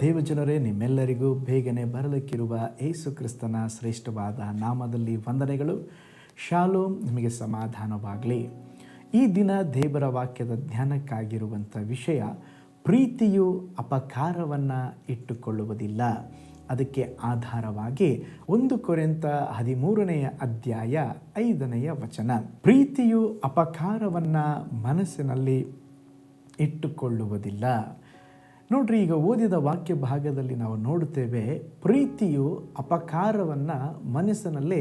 ದೇವಜನರೇ, ನಿಮ್ಮೆಲ್ಲರಿಗೂ ಬೇಗನೆ ಬರಲಿಕ್ಕಿರುವ ಏಸು ಕ್ರಿಸ್ತನ ಶ್ರೇಷ್ಠವಾದ ನಾಮದಲ್ಲಿ ವಂದನೆಗಳು. ಶಾಲೋಮ್, ನಿಮಗೆ ಸಮಾಧಾನವಾಗಲಿ. ಈ ದಿನ ದೇವರ ವಾಕ್ಯದ ಧ್ಯಾನಕ್ಕಾಗಿರುವಂಥ ವಿಷಯ, ಪ್ರೀತಿಯು ಅಪಕಾರವನ್ನು ಇಟ್ಟುಕೊಳ್ಳುವುದಿಲ್ಲ. ಅದಕ್ಕೆ ಆಧಾರವಾಗಿ ಒಂದು ಕೊರೆಂತ ಹದಿಮೂರನೆಯ ಅಧ್ಯಾಯ ಐದನೆಯ ವಚನ. ಪ್ರೀತಿಯು ಅಪಕಾರವನ್ನು ಮನಸ್ಸಿನಲ್ಲಿ ಇಟ್ಟುಕೊಳ್ಳುವುದಿಲ್ಲ. ನೋಡ್ರಿ, ಈಗ ಓದಿದ ವಾಕ್ಯ ಭಾಗದಲ್ಲಿ ನಾವು ನೋಡುತ್ತೇವೆ, ಪ್ರೀತಿಯು ಅಪಕಾರವನ್ನು ಮನಸ್ಸಿನಲ್ಲಿ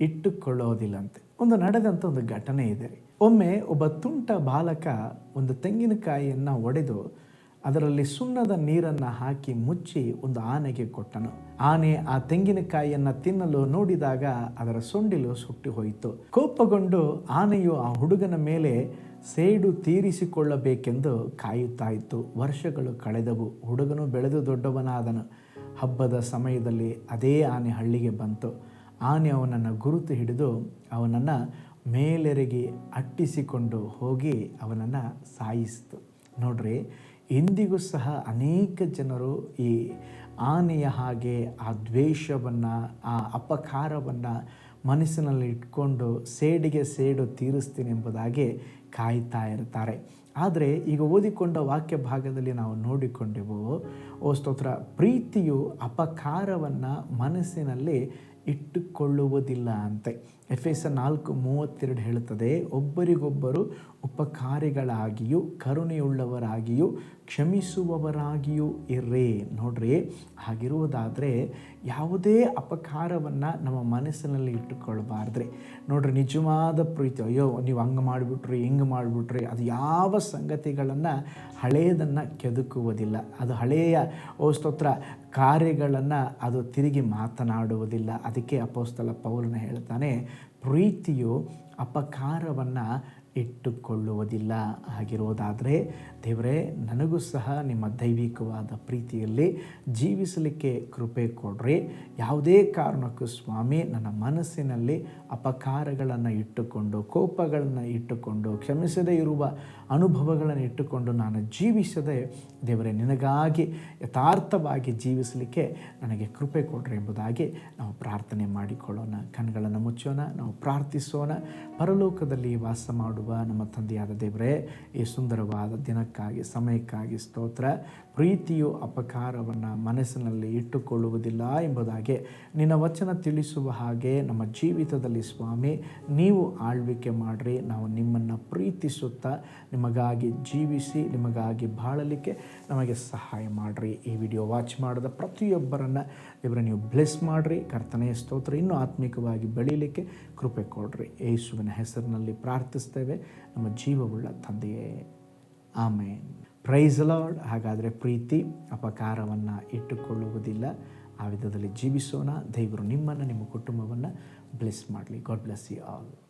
ಇಟ್ಟುಕೊಳ್ಳೋದಿಲ್ಲಂತೆ. ಒಂದು ನಡೆದಂಥ ಒಂದು ಘಟನೆ ಇದೆ. ಒಮ್ಮೆ ಒಬ್ಬ ತುಂಟ ಬಾಲಕ ಒಂದು ತೆಂಗಿನಕಾಯಿಯನ್ನು ಒಡೆದು ಅದರಲ್ಲಿ ಸುಣ್ಣದ ನೀರನ್ನು ಹಾಕಿ ಮುಚ್ಚಿ ಒಂದು ಆನೆಗೆ ಕೊಟ್ಟನು. ಆನೆ ಆ ತೆಂಗಿನಕಾಯಿಯನ್ನು ತಿನ್ನಲು ನೋಡಿದಾಗ ಅದರ ಸೊಂಡಿಲು ಸುಟ್ಟು ಹೋಯಿತು. ಕೋಪಗೊಂಡು ಆನೆಯು ಆ ಹುಡುಗನ ಮೇಲೆ ಸೇಡು ತೀರಿಸಿಕೊಳ್ಳಬೇಕೆಂದು ಕಾಯುತ್ತಾ ಇತ್ತು. ವರ್ಷಗಳು ಕಳೆದವು. ಹುಡುಗನು ಬೆಳೆದು ದೊಡ್ಡವನಾದನು. ಹಬ್ಬದ ಸಮಯದಲ್ಲಿ ಅದೇ ಆನೆ ಹಳ್ಳಿಗೆ ಬಂತು. ಆನೆ ಅವನನ್ನು ಗುರುತು ಹಿಡಿದು ಅವನನ್ನು ಮೇಲೆರಗಿ ಅಟ್ಟಿಸಿಕೊಂಡು ಹೋಗಿ ಅವನನ್ನು ಸಾಯಿಸಿತು. ನೋಡ್ರಿ ಇಂದಿಗೂ ಸಹ ಅನೇಕ ಜನರು ಈ ಆನೆಯ ಹಾಗೆ ಆ ದ್ವೇಷವನ್ನು, ಆ ಅಪಕಾರವನ್ನು ಮನಸ್ಸಿನಲ್ಲಿ ಇಟ್ಕೊಂಡು ಸೇಡಿಗೆ ಸೇಡು ತೀರಿಸ್ತೀನಿ ಎಂಬುದಾಗಿ ಕಾಯ್ತಾ ಇರ್ತಾರೆ. ಆದರೆ ಈಗ ಓದಿಕೊಂಡ ವಾಕ್ಯ ಭಾಗದಲ್ಲಿ ನಾವು ನೋಡಿಕೊಂಡೆವು, ಓ ಸ್ತೋತ್ರ, ಪ್ರೀತಿಯು ಅಪಕಾರವನ್ನು ಮನಸ್ಸಿನಲ್ಲಿ ಇಟ್ಟುಕೊಳ್ಳುವುದಿಲ್ಲ ಅಂತೆ. ಎಫ್ ಎಸ್ ನಾಲ್ಕು ಮೂವತ್ತೆರಡು ಹೇಳುತ್ತದೆ, ಒಬ್ಬರಿಗೊಬ್ಬರು ಉಪಕಾರಿಗಳಾಗಿಯೂ, ಕರುಣೆಯುಳ್ಳವರಾಗಿಯೂ, ಕ್ಷಮಿಸುವವರಾಗಿಯೂ ಇರ್ರಿ. ನೋಡ್ರಿ, ಹಾಗಿರುವುದಾದರೆ ಯಾವುದೇ ಅಪಕಾರವನ್ನು ನಮ್ಮ ಮನಸ್ಸಿನಲ್ಲಿ ಇಟ್ಟುಕೊಳ್ಬಾರ್ದ್ರಿ ನೋಡ್ರಿ, ನಿಜವಾದ ಪ್ರೀತಿ, ಅಯ್ಯೋ, ನೀವು ಹಂಗೆ ಮಾಡಿಬಿಟ್ರಿ, ಹಿಂಗೆ ಮಾಡಿಬಿಟ್ರಿ, ಅದು ಯಾವ ಸಂಗತಿಗಳನ್ನು ಹಳೆಯದನ್ನು ಕೆದುಕುವುದಿಲ್ಲ. ಅದು ಹಳೆಯ, ಓ ಸ್ತೋತ್ರ, ಕಾರ್ಯಗಳನ್ನು ಅದು ತಿರುಗಿ ಮಾತನಾಡುವುದಿಲ್ಲ. ಅದಕ್ಕೆ ಅಪೋಸ್ತಲ ಪೌಲನ ಹೇಳ್ತಾನೆ ಪ್ರೀತಿಯು ಅಪಕಾರವನ್ನು ಇಟ್ಟುಕೊಳ್ಳುವುದಿಲ್ಲ ಆಗಿರೋದಾದರೆ ದೇವರೇ, ನನಗೂ ಸಹ ನಿಮ್ಮ ದೈವಿಕವಾದ ಪ್ರೀತಿಯಲ್ಲಿ ಜೀವಿಸಲಿಕ್ಕೆ ಕೃಪೆ ಕೊಡ್ರಿ. ಯಾವುದೇ ಕಾರಣಕ್ಕೂ ಸ್ವಾಮಿ, ನನ್ನ ಮನಸ್ಸಿನಲ್ಲಿ ಅಪಕಾರಗಳನ್ನು ಇಟ್ಟುಕೊಂಡು, ಕೋಪಗಳನ್ನು ಇಟ್ಟುಕೊಂಡು, ಕ್ಷಮಿಸದೇ ಇರುವ ಅನುಭವಗಳನ್ನು ಇಟ್ಟುಕೊಂಡು ನಾನು ಜೀವಿಸದೆ ದೇವರೇ, ನಿನಗಾಗಿ ಯಥಾರ್ಥವಾಗಿ ಜೀವಿಸಲಿಕ್ಕೆ ನನಗೆ ಕೃಪೆ ಕೊಡ್ರಿ ಎಂಬುದಾಗಿ ನಾವು ಪ್ರಾರ್ಥನೆ ಮಾಡಿಕೊಳ್ಳೋಣ. ಕಣ್ಗಳನ್ನು ಮುಚ್ಚೋಣ, ನಾವು ಪ್ರಾರ್ಥಿಸೋಣ. ಪರಲೋಕದಲ್ಲಿ ವಾಸ ಮಾಡುವ ನಮ್ಮ ತಂದೆಯಾದ ದೇವರೇ ಈ ಸುಂದರವಾದ ದಿನಕ್ಕಾಗಿ ಸಮಯಕ್ಕಾಗಿ ಸ್ತೋತ್ರ. ಪ್ರೀತಿಯು ಅಪಕಾರವನ್ನು ಮನಸ್ಸಿನಲ್ಲಿ ಇಟ್ಟುಕೊಳ್ಳುವುದಿಲ್ಲ ಎಂಬುದಾಗಿ ನಿನ್ನ ವಚನ ತಿಳಿಸುವ ಹಾಗೆ ನಮ್ಮ ಜೀವಿತದಲ್ಲಿ ಸ್ವಾಮಿ, ನೀವು ಆಳ್ವಿಕೆ ಮಾಡಿರಿ, ನಾವು ನಿಮ್ಮನ್ನು ಪ್ರೀತಿಸುತ್ತಾ ನಿಮಗಾಗಿ ಜೀವಿಸಿ, ನಿಮಗಾಗಿ ಬಾಳಲಿಕ್ಕೆ ನಮಗೆ ಸಹಾಯ ಮಾಡಿರಿ. ಈ ವಿಡಿಯೋ ವಾಚ್ ಮಾಡಿದ ಪ್ರತಿಯೊಬ್ಬರನ್ನು ದೇವರ ನೀವು ಬ್ಲೆಸ್ ಮಾಡಿರಿ ಕರ್ತನೆಯ ಸ್ತೋತ್ರ ಇನ್ನೂ ಆತ್ಮಿಕವಾಗಿ ಬೆಳೀಲಿಕ್ಕೆ ಕೃಪೆ ಕೊಡ್ರಿ. ಯೇಸುವಿನ ಹೆಸರಿನಲ್ಲಿ ಪ್ರಾರ್ಥಿಸ್ತೇವೆ. ನಮ್ಮ ಜೀವವುಳ್ಳ ತಂದೆಯೇ. ಆಮೇನ್. ಪ್ರೈಸ್ ಲಾರ್ಡ್ ಹಾಗಾದರೆ ಪ್ರೀತಿ, ಅಪಕಾರವನ್ನು ಇಟ್ಟುಕೊಳ್ಳುವುದಿಲ್ಲ. ಆ ವಿಧದಲ್ಲಿ ಜೀವಿಸೋಣ. ದೇವರು ನಿಮ್ಮನ್ನು, ನಿಮ್ಮ ಕುಟುಂಬವನ್ನು ಬ್ಲೆಸ್ ಮಾಡಲಿ. God bless you all